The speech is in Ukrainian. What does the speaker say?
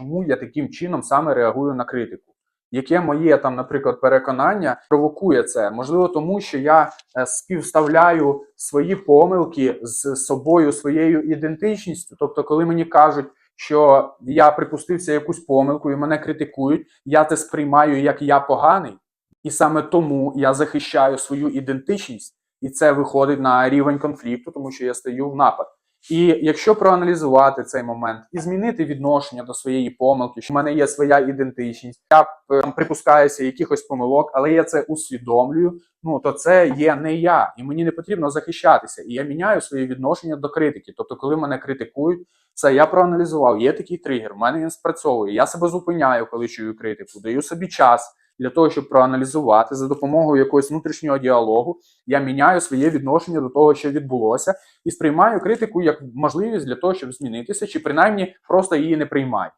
чому я таким чином саме реагую на критику. Яке моє там, наприклад, переконання провокує це? Можливо, тому що я е, співставляю свої помилки з собою, своєю ідентичністю. Тобто, коли мені кажуть, що я припустився якусь помилку і мене критикують, я це сприймаю як я поганий, і саме тому я захищаю свою ідентичність, і це виходить на рівень конфлікту, тому що я стаю в напад. І якщо проаналізувати цей момент і змінити відношення до своєї помилки, що в мене є своя ідентичність, я е, там, припускаюся якихось помилок, але я це усвідомлюю. Ну то це є не я, і мені не потрібно захищатися. І я міняю своє відношення до критики. Тобто, коли мене критикують, це я проаналізував. Є такий тригер, в мене він спрацьовує. Я себе зупиняю, коли чую критику, даю собі час для того, щоб проаналізувати за допомогою якогось внутрішнього діалогу. Я міняю своє відношення до того, що відбулося, і сприймаю критику як можливість для того, щоб змінитися, чи принаймні просто її не приймаю.